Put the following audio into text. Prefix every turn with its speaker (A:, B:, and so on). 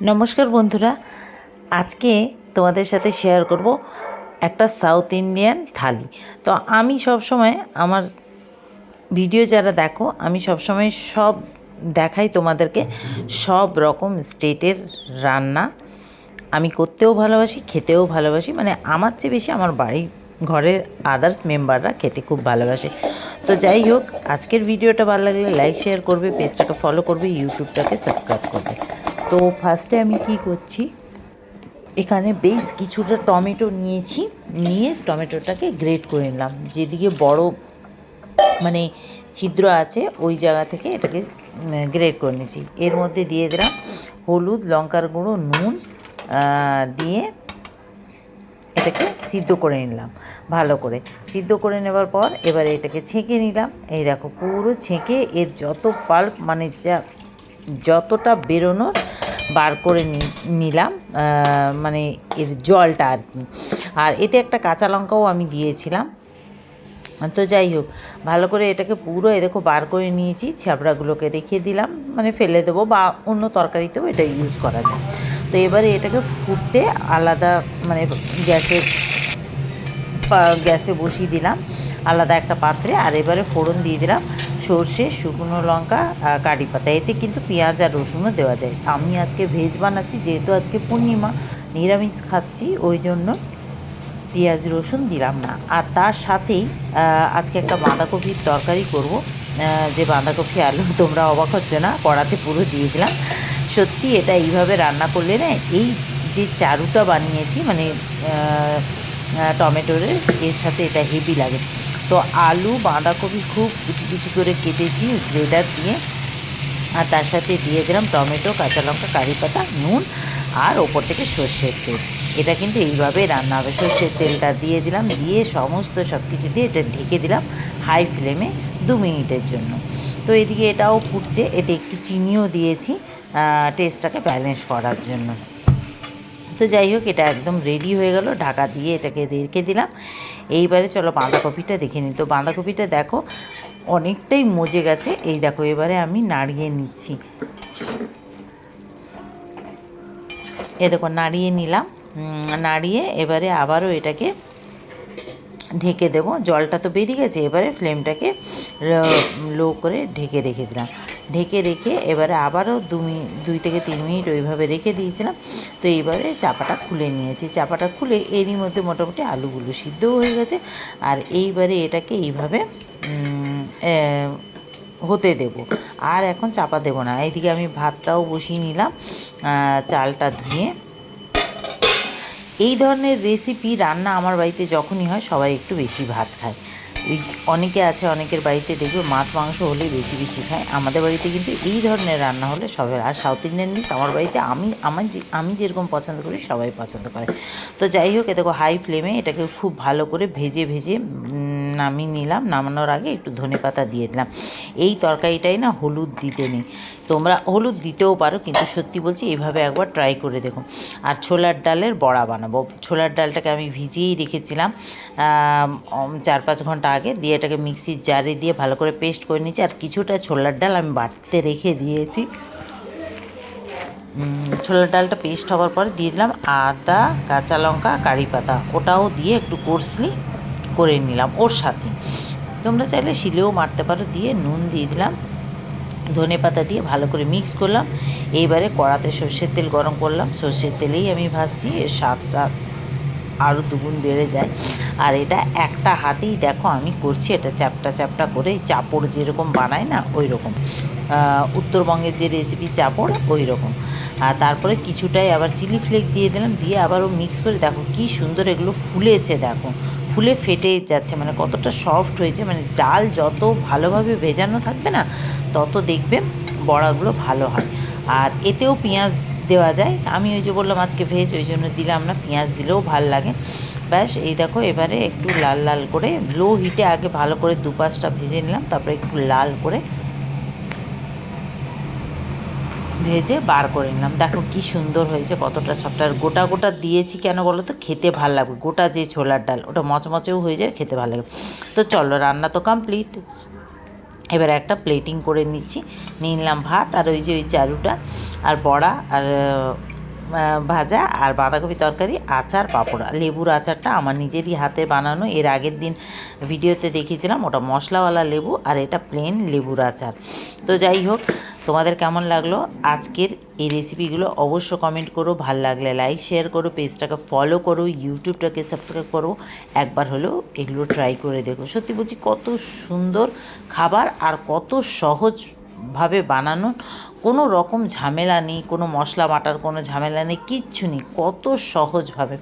A: নমস্কার বন্ধুরা। আজকে তোমাদের সাথে শেয়ার করব একটা সাউথ ইন্ডিয়ান থালি। তো আমি সব সময় আমার ভিডিও যারা দেখো, আমি সব সময় সব দেখাই তোমাদেরকে সব রকম স্টেটের রান্না। আমি করতেও ভালোবাসি, খেতেও ভালোবাসি মানে আমার চেয়ে বেশি আমার বাড়ির ঘরের আদার্স মেম্বাররা খেতে খুব ভালোবাসে। তো যাই হোক, আজকের ভিডিওটা ভালো লাগলে লাইক শেয়ার করবে পেজটাকে ফলো করবে ইউটিউবটাকে সাবস্ক্রাইব করবে। তো ফার্স্টে আমি কি করছি? এখানে বেশ কিছুটা টমেটো নিয়েছি, নিয়ে টমেটোটাকে গ্রেট করে নিলাম। যেদিকে বড় মানে ছিদ্র আছে, ওই জায়গা থেকে এটাকে গ্রেট করে নিয়েছি। এর মধ্যে দিয়ে দিলাম হলুদ, লঙ্কার গুঁড়ো, নুন দিয়ে এটাকে সিদ্ধ করে নিলাম ভালো করে। সিদ্ধ করে নেবার পর এবারে এটাকে ছেঁকে নিলাম। এই দেখো পুরো ছেঁকে এর যত পাল্প মানে যা যতটা বেরোনোর বার করে নিলাম মানে এর জলটা আর কি। আর এতে একটা কাঁচা লঙ্কাও আমি দিয়েছিলাম। তো যাই হোক, ভালো করে এটাকে পুরো এ দেখো বার করে নিয়েছি, ছ্যাবড়াগুলোকে রেখে দিলাম মানে ফেলে দেবো বা অন্য তরকারিতেও এটা ইউজ করা যায়। তো এবারে এটাকে ফুটতে আলাদা মানে গ্যাসে গ্যাসে বসিয়ে দিলাম, আলাদা একটা পাত্রে, আর এবারে ফোড়ন দিয়ে দিলাম। সর্ষে, শুকনো লঙ্কা আর কারি পাতা। এতে কিন্তু পেঁয়াজ আর রসুনও দেওয়া যায়। আমি আজকে ভেজ বানাচ্ছি, যেহেতু আজকে পূর্ণিমা, নিরামিষ খাচ্ছি, ওই জন্য পেঁয়াজ, রসুন দিলাম না। আর তার সাথেই আজকে একটা বাঁধাকপির তরকারি করব। যে বাঁধাকপি আলু তোমরা অবাক হচ্ছে না, কড়াতে পুরো দিয়ে দিলাম সত্যি এটা এইভাবে রান্না করলে না, এই যে চারুটা বানিয়েছি মানে টমেটোর এর সাথে এটা হেভি লাগে। তো আলু, বাঁধাকপি খুব কুচি কুচি করে কেটেছি গ্রেটার দিয়ে। আর তার সাথে দিয়ে দিলাম টমেটো, কাঁচা লঙ্কা, কারি পাতা, নুন আর ওপর থেকে সর্ষের তেল। এটা কিন্তু এইভাবে রান্না হবে। সর্ষের তেলটা দিয়ে দিলাম, দিয়ে সমস্ত সব কিছু দিয়ে এটা ঢেকে দিলাম হাই ফ্লেমে দু মিনিটের জন্য। তো এদিকে এটাও ফুটছে, এতে একটু চিনিও দিয়েছি টেস্টটাকে ব্যালেন্স করার জন্য। তো যাই হোক, এটা একদম রেডি হয়ে গেল। ঢাকা দিয়ে এটাকে রেখে দিলাম। এইবারে চলো বাঁধাকপিটা দেখে নিই। তো বাঁধাকপিটা দেখো, অনেকটাই মজে গেছে। এই দেখো, এবারে আমি নাড়িয়ে নিচ্ছি। এ দেখো, নাড়িয়ে নিলাম। নাড়িয়ে এবারে আবারও এটাকে ঢেকে দেবো। জলটা তো বেরিয়ে গেছে, এবারে ফ্লেমটাকে লো করে ঢেকে রেখে দিলাম। ঢেকে রেখে এবারে আবারও দু মিনিট দুই থেকে তিন মিনিট ওইভাবে রেখে দিয়েছিলাম। তো এইবারে চাপাটা খুলে নিয়েছি। চাপাটা খুলে এরই মধ্যে মোটামুটি আলুগুলো সিদ্ধও হয়ে গেছে। আর এইবারে এটাকে এইভাবে হতে দেব। আর এখন চাপা দেবো না। এইদিকে আমি ভাতটাও বসিয়ে নিলাম চালটা ধুয়ে। এই ধরনের রেসিপি রান্না আমার বাড়িতে যখনই হয়, সবাই একটু বেশি ভাত খায়। অনেকে আছে, অনেকের বাড়িতে দেখবে মাছ, মাংস হলে বেশি বেশি খায়। আমাদের বাড়িতে কিন্তু এই ধরনের রান্না হলে সবাই, আর সাউথ ইন্ডিয়ান মিক্স আমার বাড়িতে আমি, আমার যে, আমি যেরকম পছন্দ করি, সবাই পছন্দ করে। তো যাই হোক, এ দেখো হাই ফ্লেমে এটাকে খুব ভালো করে ভেজে ভেজে নামিয়ে নিলাম, নামানোর আগে একটু ধনে পাতা দিয়ে দিলাম। এই তরকারিটাই না হলুদ দিতে নেই। তোমরা হলুদ দিতেও পারো, কিন্তু সত্যি বলছি এইভাবে একবার ট্রাই করে দেখো। আর ছোলার ডালের বড়া বানাবো। ছোলার ডালটাকে আমি ভিজিয়েই রেখেছিলাম চার পাঁচ ঘণ্টা আগে। দিয়ে এটাকে মিক্সির জারে দিয়ে ভালো করে পেস্ট করে নিয়েছি। আর কিছুটা ছোলার ডাল আমি বাড়তে রেখে দিয়েছি। ছোলার ডালটা পেস্ট হওয়ার পরে দিয়ে দিলাম আদা, কাঁচা লঙ্কা, কারি পাতা। ওটাও দিয়ে একটু কোর্সলি করে নিলাম ওর সাথে। তোমরা চাইলে শিলেও মারতে পারো, দিয়ে নুন দিয়ে দিলাম। ধনে পাতা দিয়ে ভালো করে মিক্স করলাম। এইবারে কড়াতে সর্ষের তেল গরম করলাম। সর্ষের তেলেই আমি ভাজছি, এর স্বাদটা আরও দুগুণ বেড়ে যায়। আর এটা একটা হাতেই দেখো, আমি করছি এটা চ্যাপটা চ্যাপটা করে। চাপড় যেরকম বানায় না ওই রকম উত্তরবঙ্গের যে রেসিপি চাপড় ওই রকম আর তারপরে কিছুটাই আবার চিলি ফ্লেক দিয়ে দিলাম, দিয়ে আবারও মিক্স করে দেখো কি সুন্দর এগুলো ফুলেছে, দেখো। ফুলে ফেটে যাচ্ছে মানে কতটা সফট হয়েছে মানে ডাল যত ভালোভাবে ভেজানো থাকবে না, তত দেখবে বড়াগুলো ভালো হয়। আর এতেও পেঁয়াজ দেওয়া যায়। আমি ওই যে বললাম আজকে ভেজ ওই জন্য দিলাম না, পেঁয়াজ দিলেও ভালো লাগে। ব্যাস, এই দেখো, এবারে একটু লাল লাল করে লো হিটে আগে ভালো করে দুপাশটা ভেজে নিলাম, তারপরে একটু লাল করে ভেজে বার করে নিলাম। দেখো কি সুন্দর হয়েছে, কতটা আর গোটা গোটা দিয়েছি কেন বলো তো? খেতে ভালো লাগবে। গোটা যে ছোলার ডাল, ওটা মচমচেও হয়ে যায়, খেতে ভালো লাগে। তো চলো, রান্না তো কমপ্লিট এবার একটা প্লেটিং করে নিচ্ছি। নিয়ে নিলাম ভাত আর ওই যে ওই চারুটা আর বড়া আর ভাজা আর বাঁধাকপি তরকারি, আচার, পাঁপড়। লেবুর আচারটা আমার নিজেরই হাতে বানানো। এর আগের দিন ভিডিওতে দেখিয়েছিলাম, ওটা মশলাওয়ালা লেবু আর এটা প্লেন লেবুর আচার। তো যাই হোক, তোমাদের কেমন লাগল? আজকের এই রেসিপিগুলো অবশ্য কমেন্ট করো। ভালো লাগলে লাইক শেয়ার করো পেজটাকে ফলো করো ইউটিউবটাকে সাবস্ক্রাইব করো। একবার হলেও এগুলো ট্রাই করে দেখো। সত্যি বলছি, কত সুন্দর খাবার আর কত সহজভাবে বানানো, কোনো রকম ঝামেলা নেই, কোনো মশলা বাটার কোনো ঝামেলা নেই, কিচ্ছু নেই, কত সহজভাবে।